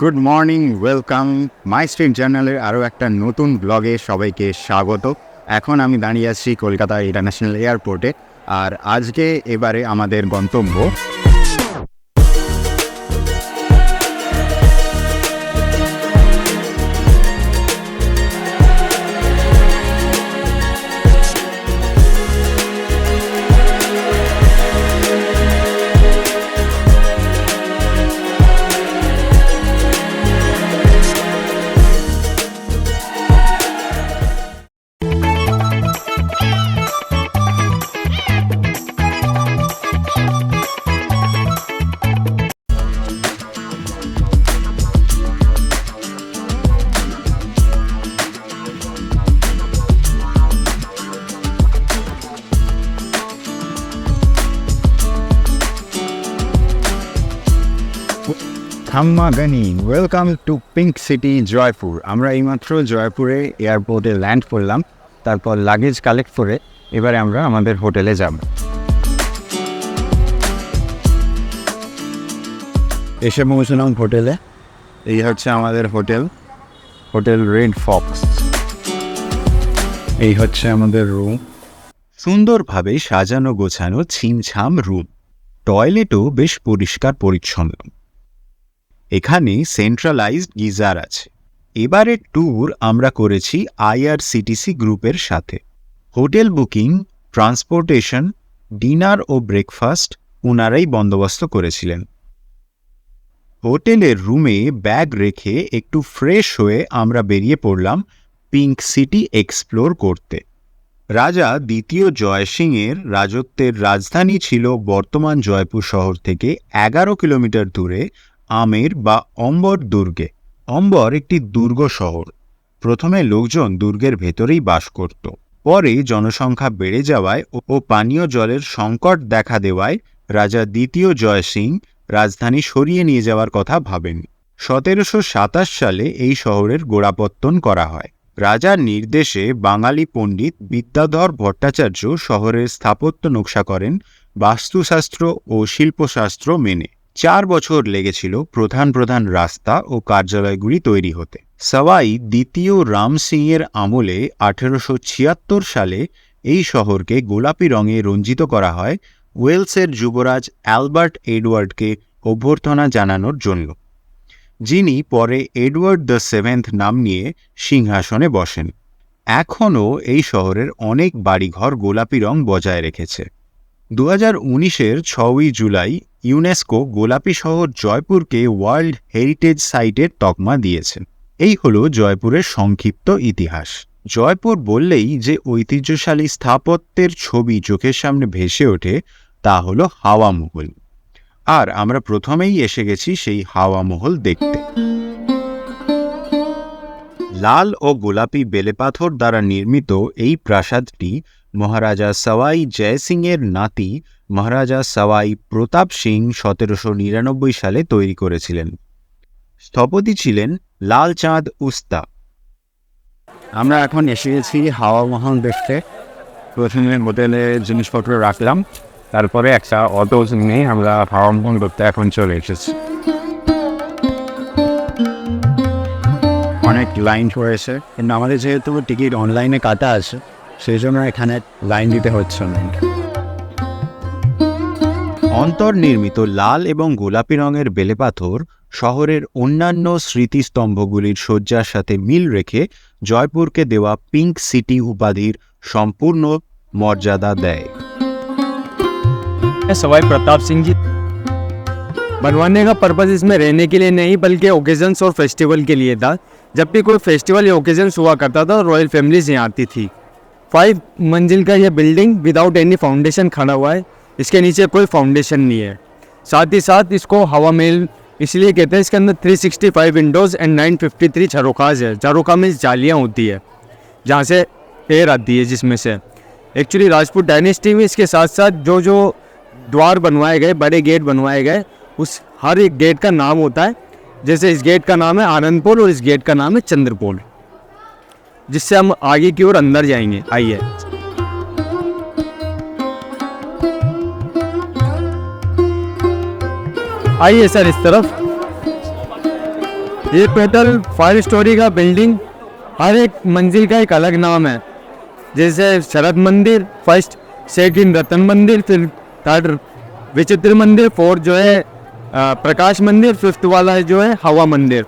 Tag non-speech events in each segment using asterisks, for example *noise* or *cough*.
Good morning welcome my street জার্নালের আরও একটা নতুন ব্লগে সবাইকে স্বাগত। এখন আমি দাঁড়িয়ে আছি কলকাতা ইন্টারন্যাশনাল এয়ারপোর্টে। আর আজকে এবারে আমাদের গন্তব্য হাম্মাগানি welcome to pink city Jaipur আমরা এইমাত্র জয়পুরে এয়ারপোর্টে ল্যান্ড করলাম, তারপর লাগেজ কালেক্ট করে এবারে আমরা আমাদের হোটেলে যাব। এসে পৌঁছলাম হোটেলে এই হচ্ছে আমাদের হোটেল হোটেল রেড ফক্স এই হচ্ছে আমাদের রুম সুন্দরভাবে সাজানো গোছানো ছিমছাম রুম টয়লেটও বেশ পরিষ্কার পরিচ্ছন্ন এখানে সেন্ট্রালাইজড গিজার আছে। এবারের ট্যুর আমরা করেছি আইআরসিটিসি গ্রুপের সাথে। হোটেল বুকিং, ট্রান্সপোর্টেশন, ডিনার ও ব্রেকফাস্ট ওনারাই বন্দোবস্ত করেছিলেন। হোটেলের রুমে ব্যাগ রেখে একটু ফ্রেশ হয়ে আমরা বেরিয়ে পড়লাম পিঙ্ক সিটি এক্সপ্লোর করতে। রাজা দ্বিতীয় জয়সিংয়ের রাজত্বের রাজধানী ছিল বর্তমান জয়পুর শহর থেকে এগারো কিলোমিটার দূরে আমের বা অম্বর দুর্গে। অম্বর একটি দুর্গ শহর। প্রথমে লোকজন দুর্গের ভেতরেই বাস করত। পরে জনসংখ্যা বেড়ে যাওয়ায় ও পানীয় জলের সংকট দেখা দেওয়ায় রাজা দ্বিতীয় জয়সিং রাজধানী সরিয়ে নিয়ে যাওয়ার কথা ভাবেন। সতেরোশো সাতাশ সালে এই শহরের গোড়াপত্তন করা হয়। রাজার নির্দেশে বাঙালি পণ্ডিত বিদ্যাধর ভট্টাচার্য শহরের স্থাপত্য নকশা করেন, বাস্তুশাস্ত্র ও শিল্পশাস্ত্র মেনে। চার বছর লেগেছিল প্রধান প্রধান রাস্তা ও কার্যালয়গুলি তৈরি হতে। সওয়াই দ্বিতীয় রাম সিংয়ের আমলে আঠেরোশো ছিয়াত্তর সালে এই শহরকে গোলাপি রঙে রঞ্জিত করা হয় ওয়েলসের যুবরাজ অ্যালবার্ট এডওয়ার্ডকে অভ্যর্থনা জানানোর জন্য। যিনি পরে এডওয়ার্ড দ্য সেভেন্থ নাম নিয়ে সিংহাসনে বসেন। এখনও এই শহরের অনেক বাড়িঘর গোলাপি রং বজায় রেখেছে। দু হাজার উনিশের ছয়ই জুলাই ইউনেস্কো গোলাপি শহর জয়পুরকে ওয়ার্ল্ড হেরিটেজ সাইটের তকমা দিয়েছে। এই হলো জয়পুরের সংক্ষিপ্ত ইতিহাস। জয়পুর বললেই যে ঐতিহ্যশালী স্থাপত্যের ছবি চোখের সামনে ভেসে ওঠে, তা হলো হাওয়া মহল। আর আমরা প্রথমেই এসে গেছি সেই হাওয়া মহল দেখতে। লাল ও গোলাপি বেলেপাথর দ্বারা নির্মিত এই প্রাসাদটি মহারাজা সওয়াই জয়সিংয়ের নাতি মহারাজা সওয়াই প্রতাপ সিং সতেরোশো নিরানব্বই সালে তৈরি করেছিলেন। স্থপতি ছিলেন লালচাঁদ উস্তা। আমরা এখন এসে গেছি হাওয়া মহল দেখতে। প্রথমে হোটেলে জিনিসপত্র রাখলাম, তারপরে একটা অটো নিয়ে আমরা হাওয়া মহল করতে এখন চলে এসেছি। অনেক লাইন পড়েছে কিন্তু আমাদের যেহেতু টিকিট অনলাইনে কাটা আছে, সেই জন্য এখানে লাইন দিতে হচ্ছে না। অন্তর্নির্মিত লাল এবং গোলাপি রঙের বেলেপাথর শহরের অন্যান্য স্মৃতিস্তম্ভগুলির শয্যার সাথে মিল রেখে জয়পুরকে দেওয়া পিঙ্ক সিটি উপাধির সম্পূর্ণ মর্যাদা দেয় सवाई प्रताप सिंह जी बनवाने का पर्पज़ इसमें रहने के लिए नहीं बल्कि ओकेजन्स और फेस्टिवल के लिए था जब भी कोई फेस्टिवल या ओकेजन्स हुआ करता था रॉयल फैमिलीज यहाँ आती थी फाइव मंजिल का ये बिल्डिंग विदाउट एनी फाउंडेशन खड़ा हुआ है इसके नीचे कोई फाउंडेशन नहीं है। साथ ही साथ इसको हवा मेल, इसलिए कहते हैं इसके अंदर 365 विंडोज़ एंड 953 झरोखाज है। झरोखा में जालियाँ होती है, जहाँ से एयर आती है, जिसमें से। एक्चुअली राजपूत डायनेस्टी में इसके साथ साथ जो जो द्वार बनवाए गए, बड़े गेट बनवाए गए, उस हर एक गेट का नाम होता है। जैसे इस गेट का नाम है आनंदपुर और इस गेट का नाम है चंद्रपुर, जिससे हम आगे की ओर अंदर जाएँगे। आइए। आइए सर, इस तरफ़। ये पेटल फाइव स्टोरी का बिल्डिंग हर एक मंजिल का एक अलग नाम है। जैसे शरद मंदिर, फ़र्स्ट सेकंड रतन मंदिर, फिर थर्ड विचित्र मंदिर फोर्थ जो है प्रकाश मंदिर फिफ्थ वाला जो है, हवा मंदिर।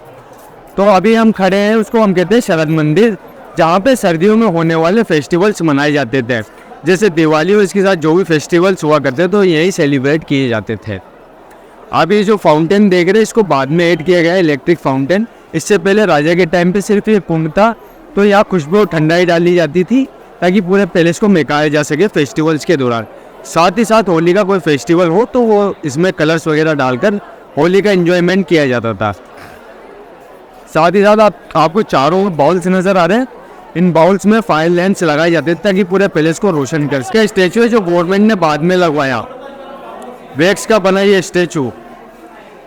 तो अभी हम खड़े हैं, उसको हम कहते हैं शरद मंदिर, जहाँ पे सर्दियों में होने वाले फेस्टिवल्स मनाए जाते थे। जैसे दिवाली और इसके साथ जो भी फेस्टिवल्स हुआ करते थे तो यही सेलिब्रेट किए जाते थे। आप ये जो फाउंटेन देख रहे हैं, इसको बाद में ऐड किया गया है इलेक्ट्रिक फाउंटेन इससे पहले राजा के टाइम पे सिर्फ़ ये कुंड था तो यहाँ खुशबू ठंडाई डाली जाती थी, ताकि पूरे पैलेस को मेकाया जा सके फेस्टिवल्स के दौरान। साथ ही साथ होली का कोई फेस्टिवल हो तो वो इसमें कलर्स वगैरह डालकर होली का एंजॉयमेंट किया जाता था। साथ ही साथ आप, आपको चारों बाउल्स नज़र आ रहे हैं। इन बाउल्स में फायर लैंप्स लगाए जाते थे, ताकि पूरे पैलेस को रोशन कर सके। स्टैचू है जो गवर्नमेंट ने बाद में लगवाया। वैक्स का बना ये स्टैचू।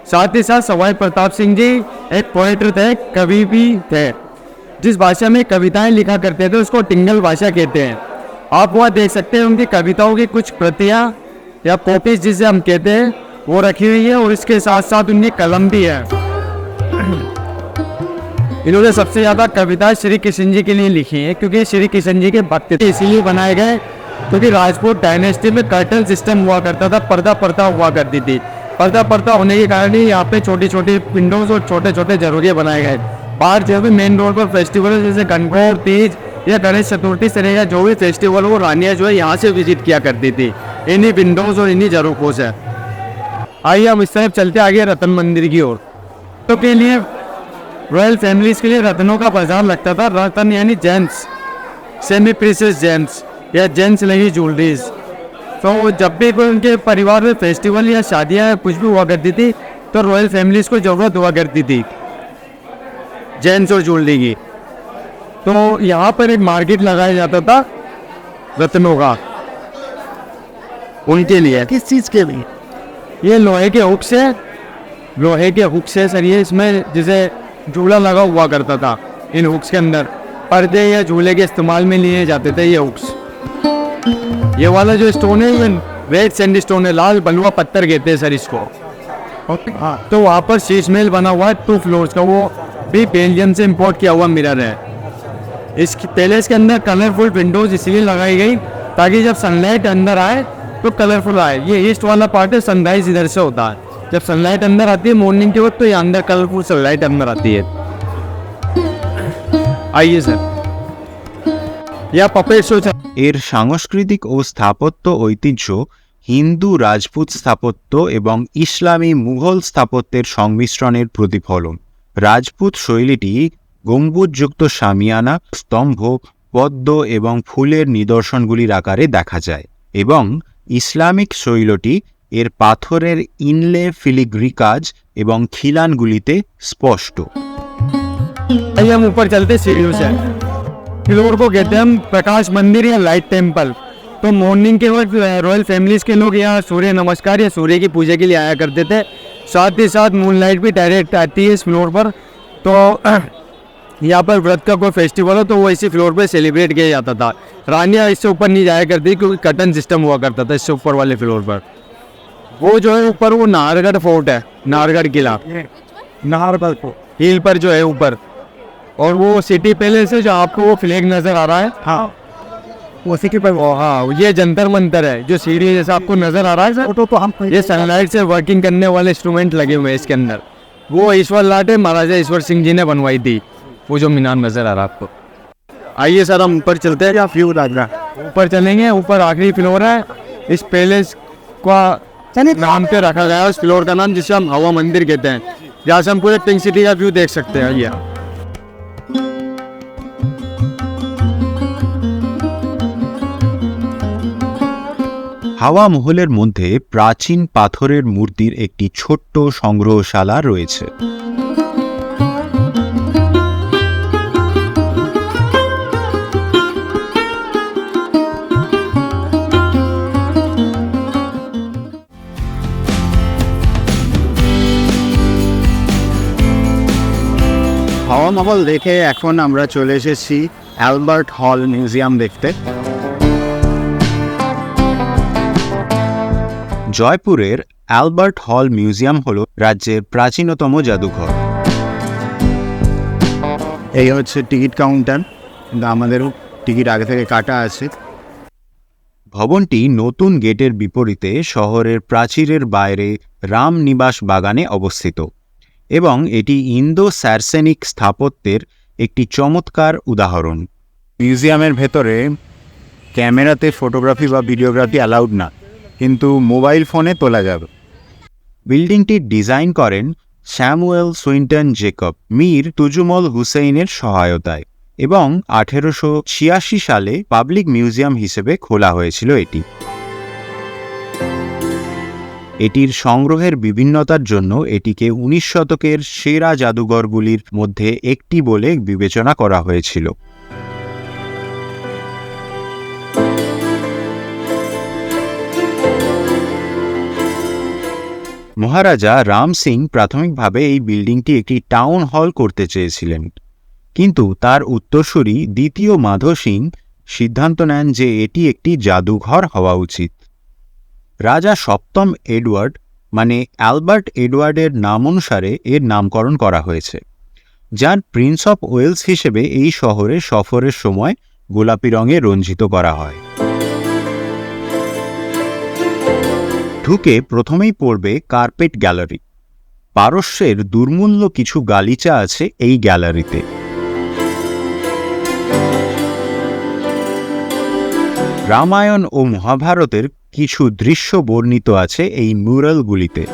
साथ ही साथ सवाई प्रताप सिंह जी, एक पोएटर थे, कवि भी थे। जिस भाषा में कविताएँ लिखा करते थे, उसको टिंगल भाषा कहते हैं। आप वहाँ देख सकते हैं उनकी कविताओं की कुछ प्रतियाँ या कॉपीज जिसे हम कहते हैं, वो रखी हुई है और इसके साथ साथ उनकी कलम भी है। इन्होंने सबसे ज़्यादा कविता श्री किशन जी के लिए लिखी है, क्योंकि श्री किशन जी के भक्त इसीलिए बनाए गए। क्योंकि राजपूत डायनेस्टी में कर्टन सिस्टम हुआ करता था पर्दा पर्दा हुआ करती थी। पर्दा पर्दा होने के कारण ही यहाँ पे छोटी छोटी विंडोज़ और छोटे छोटे जरूरिया बनाए गए। बाहर जो भी मेन रोड पर फेस्टिवल जैसे गणगौर तीज या गणेश चतुर्थी से या जो भी फेस्टिवल वो रानियाँ जो है, यहाँ से विज़िट किया करती थी। इन्हीं विंडोज़ और इन्हीं जरूकों से। आइए हम इस तरफ़ चलते आगे रतन मंदिर की ओर। तो के लिए रॉयल फैमिलीज़ के लिए रत्नों का बाज़ार लगता था, रतन यानी जेंट्स सेमी प्रीसियस जेंट्स या जेंट्स लगी ज्वेलरीज। तो जब भी कोई उनके परिवार में फेस्टिवल या शादियाँ या कुछ भी हुआ करती थी तो रॉयल फैमिलीज़ को ज़रूरत हुआ करती थी जेंट्स और ज्वेलरी की। तो यहाँ पर एक मार्केट लगाया जाता था रत्नों का उनके लिए। किस चीज़ के लिए? ये लोहे के हुक से लोहे के हुक से सर ये इसमें जैसे झूला लगा हुआ करता था इन हुक्स के अंदर। पर्दे या झूले के इस्तेमाल में लिए जाते थे ये हुक्स। ये वाला जो स्टोन है ये रेड सैंड स्टोन है लाल बलुआ पत्थर कहते हैं सर इसको। हाँ तो वहाँ पर शीश महल बना हुआ है टू फ्लोर्स का वो भी बेल्जियम से इम्पोर्ट किया हुआ मिरर है। इस पैलेस के अंदर कलरफुल विंडोज़ इसलिए लगाई गई ताकि जब सनलाइट अंदर आए तो कलरफुल आए। ये ईस्ट वाला पार्ट है सनराइज इधर से होता है। जब सनलाइट अंदर आती है मॉर्निंग के वक्त तो ये अंदर कलरफुल सनलाइट अंदर आती है। आइए सर এর সাংস্কৃতিক ও স্থাপত্য ঐতিহ্য হিন্দু রাজপুত স্থাপত্য এবং ইসলামী মুঘল স্থাপত্যের সংমিশ্রণের প্রতিফলন। রাজপুত শৈলীটি গম্বুজযুক্ত সামিয়ানা স্তম্ভ পদ্ম এবং ফুলের নিদর্শনগুলির আকারে দেখা যায় এবং ইসলামিক শৈলটি এর পাথরের ইনলে ফিলিগ্রি কাজ এবং খিলানগুলিতে স্পষ্ট। উপর চলতে সিঁড়ি फ्लोर को कहते हैं हम प्रकाश मंदिर या लाइट टेंपल। तो मॉर्निंग के वक्त रॉयल फैमिलीज़ के लोग यहाँ सूर्य नमस्कार या सूर्य की पूजा के लिए आया करते थे। साथ ही साथ मून लाइट भी डायरेक्ट आती है इस फ्लोर पर। तो *clears throat* यहाँ पर व्रत का कोई फेस्टिवल हो तो वो इसी फ्लोर पे सेलिब्रेट किया जाता था। रानियाँ इससे ऊपर नहीं जाया करती क्योंकि कटन सिस्टम हुआ करता था इससे ऊपर वाले फ्लोर पर। वो जो है ऊपर वो नाहरगढ़ फोर्ट है नाहरगढ़ किला। नाहरगढ़ हिल पर जो है ऊपर। और वो सिटी पैलेस है जो आपको वो फ्लैग नज़र आ रहा है? हाँ। उसी के पर हाँ ये जंतर मंतर है जो सीढ़ी जैसा आपको नज़र आ रहा है सर फ़ोटो तो हम ये सनलाइट से वर्किंग करने वाले इंस्ट्रूमेंट लगे हुए हैं इसके अंदर। वो ईश्वर लाटे महाराजा ईश्वर सिंह जी ने बनवाई थी। वो जो मीनार नज़र आ रहा है आपको। आइए सर हम ऊपर चलते हैं। क्या व्यू लग रहा ऊपर चलेंगे ऊपर आखिरी फ्लोर है। इस पैलेस का नाम पे रखा गया है उस फ्लोर का नाम जिसे हम हवा मंदिर कहते हैं। जहाँ से हम पूरे पिंक सिटी का व्यू देख सकते हैं आइए। হাওয়া মহলের মধ্যে প্রাচীন পাথরের মূর্তির একটি ছোট্ট সংগ্রহশালা রয়েছে। হাওয়া মহল দেখে এখন আমরা চলে এসেছি অ্যালবার্ট হল মিউজিয়াম দেখতে। জয়পুরের অ্যালবার্ট হল মিউজিয়াম হল রাজ্যের প্রাচীনতম জাদুঘর। এই হচ্ছে টিকিট কাউন্টার। কিন্তু আমাদেরও টিকিট আগে থেকে কাটা আছে। ভবনটি নতুন গেটের বিপরীতে শহরের প্রাচীরের বাইরে রামনিবাস বাগানে অবস্থিত এবং এটি ইন্দো স্যারসেনিক স্থাপত্যের একটি চমৎকার উদাহরণ। মিউজিয়ামের ভেতরে ক্যামেরাতে ফটোগ্রাফি বা ভিডিওগ্রাফি অ্যালাউড না। কিন্তু মোবাইল ফোনে তোলা যাবে। বিল্ডিংটি ডিজাইন করেন Samuel Swinton Jacob. Mir Tuzumal হুসেইনের সহায়তায় এবং আঠেরোশো ছিয়াশি সালে পাবলিক মিউজিয়াম হিসেবে খোলা হয়েছিল এটি। এটির সংগ্রহের বিভিন্নতার জন্য এটিকে উনিশ শতকের সেরা জাদুঘরগুলির মধ্যে একটি বলে বিবেচনা করা হয়েছিল। মহারাজা রাম সিং প্রাথমিকভাবে এই বিল্ডিংটি একটি টাউন হল করতে চেয়েছিলেন। কিন্তু তার উত্তরসূরি দ্বিতীয় মাধো সিং সিদ্ধান্ত নেন যে এটি একটি জাদুঘর হওয়া উচিত। রাজা সপ্তম এডওয়ার্ড মানে অ্যালবার্ট এডওয়ার্ডের নাম অনুসারে এর নামকরণ করা হয়েছে, যার প্রিন্স অফ ওয়েলস হিসেবে এই শহরে সফরের সময় গোলাপি রঙে রঞ্জিত করা হয়। ঢুকে প্রথমেই পড়বে কার্পেট গ্যালারি। পারস্যের দুর্মূল্য কিছু গালিচা আছে এই গ্যালারিতে। রামায়ণ ও মহাভারতের কিছু দৃশ্য বর্ণিত আছে এই মিউরালগুলিতে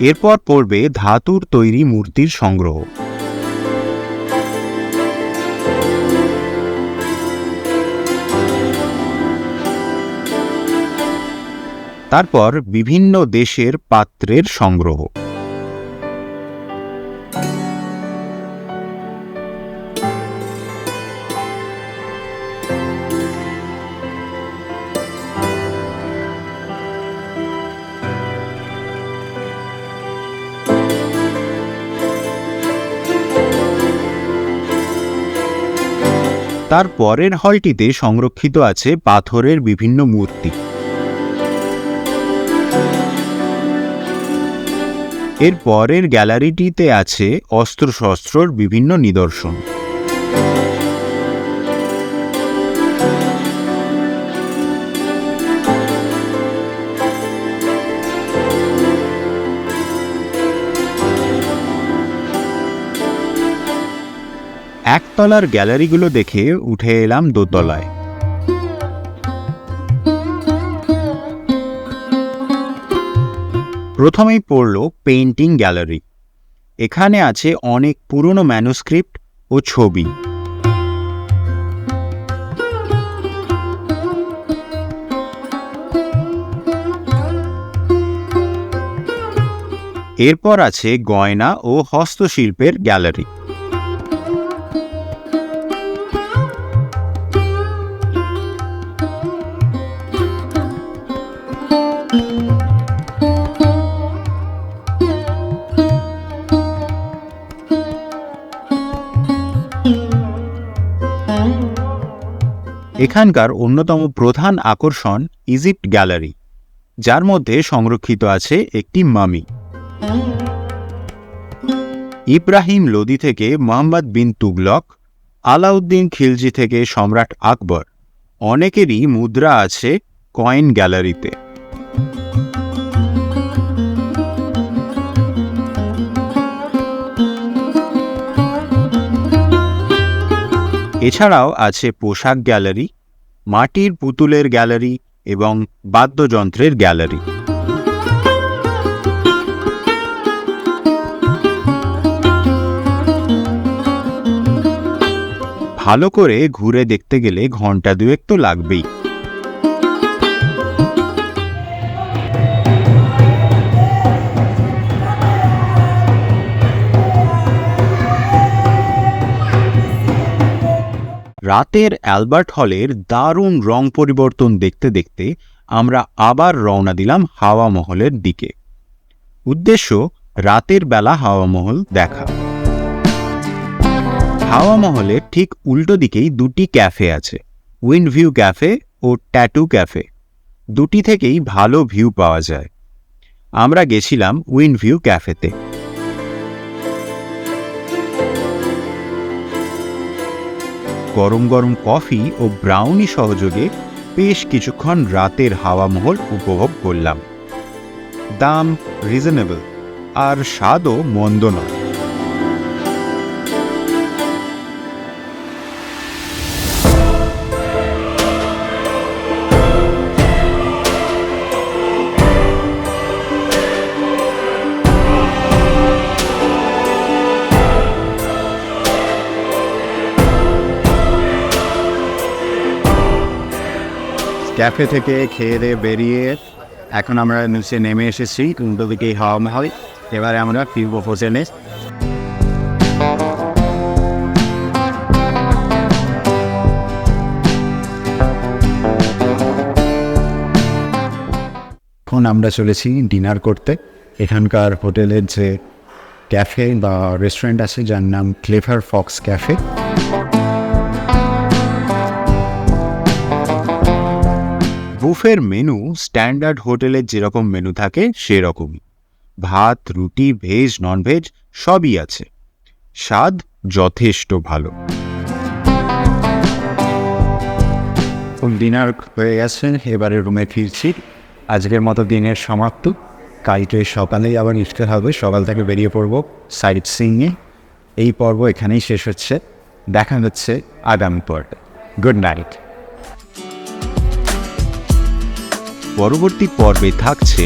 এরপর পড়বে ধাতুর তৈরি মূর্তির সংগ্রহ। তারপর বিভিন্ন দেশের পাত্রের সংগ্রহ। তার পরের হলটিতে সংরক্ষিত আছে পাথরের বিভিন্ন মূর্তি। এর পরের গ্যালারিটিতে আছে অস্ত্রশস্ত্রর বিভিন্ন নিদর্শন। একতলার গ্যালারিগুলো দেখে উঠে এলাম দোতলায়। প্রথমেই পড়ল পেইন্টিং গ্যালারি। এখানে আছে অনেক পুরনো ম্যানুস্ক্রিপ্ট ও ছবি। এরপর আছে গয়না ও হস্তশিল্পের গ্যালারি। এখানকার অন্যতম প্রধান আকর্ষণ ইজিপ্ট গ্যালারি, যার মধ্যে সংরক্ষিত আছে একটি মামি। ইব্রাহিম লোদি থেকে মোহাম্মদ বিন তুগলক, আলাউদ্দিন খিলজি থেকে সম্রাট আকবর, অনেকেরই মুদ্রা আছে কয়েন গ্যালারিতে। এছাড়াও আছে পোশাক গ্যালারি মাটির পুতুলের গ্যালারি এবং বাদ্যযন্ত্রের গ্যালারি। ভালো করে ঘুরে দেখতে গেলে ঘণ্টা দুয়েক তো লাগবেই। রাতের অ্যালবার্ট হলের দারুণ রং পরিবর্তন দেখতে দেখতে আমরা আবার রওনা দিলাম হাওয়া মহলের দিকে। উদ্দেশ্য, রাতের বেলা হাওয়া মহল দেখা। হাওয়া মহলের ঠিক উল্টো দিকেই দুটি ক্যাফে আছে উইন্ড ভিউ ক্যাফে ও ট্যাটু ক্যাফে। দুটি থেকেই ভালো ভিউ পাওয়া যায়। আমরা গেছিলাম উইন ভিউ ক্যাফেতে। গরম গরম কফি ও ব্রাউনি সহযোগে বেশ কিছুক্ষণ রাতের হাওয়া মহল উপভোগ করলাম। দাম রিজনেবল আর স্বাদও মন্দ নয়। ক্যাফে থেকে খেয়ে দিয়ে বেরিয়ে এখন আমরা নিচে নেমে এসেছি দিকেই হাওয়া মহল। এবারে আমরা ফিরবো হোটেলে এখন আমরা চলেছি ডিনার করতে। এখানকার হোটেলের যে ক্যাফে বা রেস্টুরেন্ট আছে, যার নাম ক্লেভার ফক্স ক্যাফে। বুফের মেনু স্ট্যান্ডার্ড হোটেলের যেরকম মেনু থাকে, সেরকমই। ভাত, রুটি ভেজ ননভেজ সবই আছে। স্বাদ যথেষ্ট ভালো। ডিনার হয়ে গেছে, এবারে রুমে ফিরছি। আজকের মতো দিনের সমাপ্ত। কালকে সকালেই আবার ইফতার হবে, সকাল থেকে বেরিয়ে পড়ব সাইট সিংয়ে এই পর্ব এখানেই শেষ হচ্ছে। দেখা হচ্ছে আগামী পর্বে। গুড নাইট পরবর্তী পর্বে থাকছে